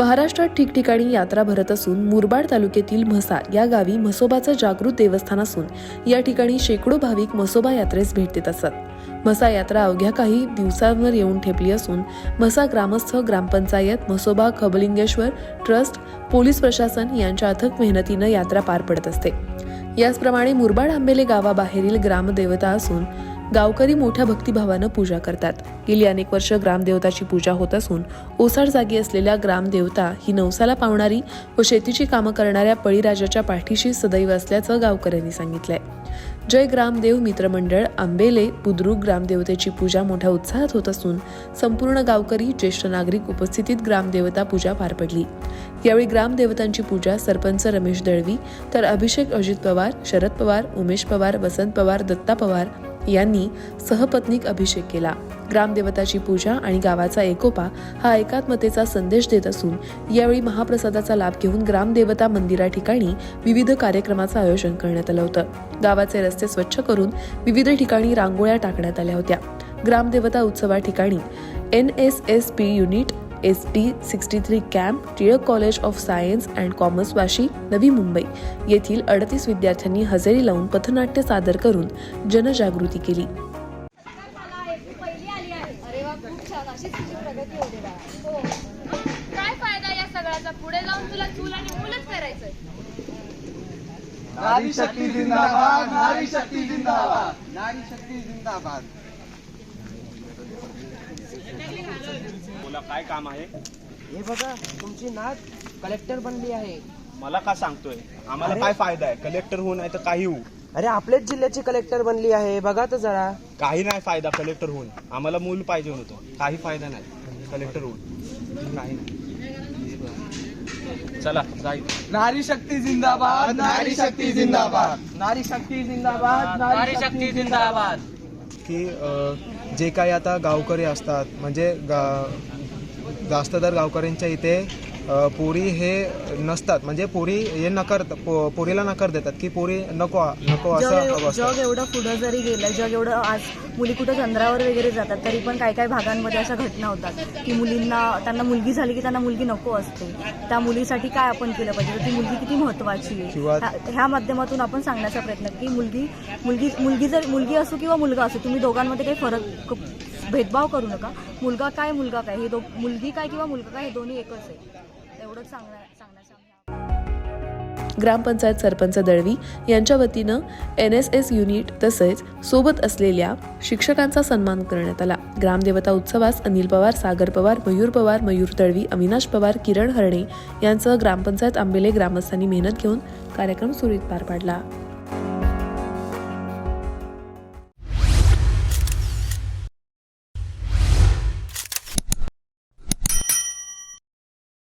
महाराष्ट्रात ठिकठिकाणी यात्रा भरत असून मुरबाड तालुक्यातील म्हसा या गावी म्हसोबाचं जागृत देवस्थान असून या ठिकाणी शेकडो भाविक म्हसोबा यात्रेस भेट देत असतात म्हसा यात्रा अवघ्या काही दिवसांवर येऊन ठेपली असून म्हसा ग्रामस्थ ग्रामपंचायत म्हसोबा खबलिंगेश्वर ट्रस्ट पोलीस प्रशासन यांच्या अथक मेहनतीनं यात्रा पार पडत असते. याचप्रमाणे मुरबाड आंबेले गावाबाहेरील ग्रामदेवता असून गावकरी मोठ्या भक्तिभावानं पूजा करतात. गेली अनेक वर्ष ग्रामदेवताची पूजा होत असून ओसाड जागी असलेल्या ग्रामदेवता ही नवसाला पावणारी व शेतीची कामं करणाऱ्या बळीराजाच्या पाठीशी सदैव असल्याचं गावकऱ्यांनी सांगितलंय. जय ग्रामदेव मित्रमंडळ आंबेले बुद्रुक ग्रामदेवतेची पूजा मोठ्या उत्साहात होत असून संपूर्ण गावकरी ज्येष्ठ नागरिक उपस्थितीत ग्रामदेवता पूजा पार पडली. यावेळी ग्रामदेवतांची पूजा सरपंच रमेश दळवी तर अभिषेक अजित पवार शरद पवार उमेश पवार वसंत पवार दत्ता पवार यांनी सहपत्नीक अभिषेक केला. ग्रामदेवताची पूजा आणि गावाचा एकोपा हा एकात्मतेचा संदेश देत असून यावेळी महाप्रसादाचा लाभ घेऊन ग्रामदेवता मंदिरा ठिकाणी विविध कार्यक्रमाचं आयोजन करण्यात आलं होतं. गावाचे रस्ते स्वच्छ करून विविध ठिकाणी रांगोळ्या टाकण्यात आल्या होत्या. ग्रामदेवता उत्सवा ठिकाणी N S S P unit S T sixty three camp Tilak college of science and commerce Vashi Navi Mumbai येथील अडतीस विद्यार्थ्यांनी हजेरी लावून पथनाट्य सादर करून जनजागृती केली. अरे वा खूप छान. अशीच तुझी प्रगती होते बाळा. हो. काय फायदा या सगळ्याचा? पुढे जाऊन तुला चूल आणि मूलच करायचंय. नारी शक्ती जिंदाबाद नारी शक्ती जिंदाबाद. नारी शक्ती जिंदाबाद. बोला काय काम आहे? हे बघा तुमची नात कलेक्टर बनली आहे. मला का सांगतोय? आम्हाला काय फायदा आहे? कलेक्टर होऊ नाही तर काही होऊ. अरे आपल्याच जिल्ह्याची कलेक्टर बनली आहे. बघा तर जरा. काही नाही फायदा कलेक्टर होऊन. आम्हाला मूल पाहिजे होतं. काही फायदा नाही. कलेक्टर होऊन. काही नाही. चला जायचं नारी शक्ती जिंदाबाद नारी शक्ती जिंदाबाद. नारी शक्ती जिंदाबाद नारी शक्ती जिंदाबाद. की जे काही आता गावकरी असतात म्हणजे गा जास्त तर गावकऱ्यांच्या इथे पोरी हे नसतात. म्हणजे पोरी हे नकार पो- पोरीला नकार देतात की पोरी नको नको असं जग एवढं पुढं जरी गेलं जग एवढं आज मुली कुठं चंद्रावर वगैरे जातात तरी पण काही काही भागांमध्ये अशा घटना होतात की मुलींना त्यांना मुलगी झाली की त्यांना मुलगी नको असते. त्या मुलीसाठी काय आपण केलं पाहिजे? तर ती मुलगी किती महत्वाची आहे? ह्या- माध्यमातून आपण सांगण्याचा प्रयत्न की मुलगी मुलगी मुलगी जर मुलगी असो किंवा मुलगा असो तुम्ही दोघांमध्ये काही फरक भेदभाव करू नका. मुलगा काय मुलगा काय? हे दो मुलगी काय किंवा मुलगा काय हे दोन्ही एकच आहे. एवढंच सांगण्याचं आम्ही ग्रामपंचायत सरपंच दळवी यांच्या वतीनं एन एस एस युनिट तसेच सोबत असलेल्या शिक्षकांचा सन्मान करण्यात आला. ग्रामदेवता उत्सवास अनिल पवार सागर पवार मयूर पवार मयूर दळवी अविनाश पवार किरण हरणे यांसह ग्रामपंचायत आंबेले ग्रामस्थांनी मेहनत घेऊन कार्यक्रम सुरळीत पार पाडला.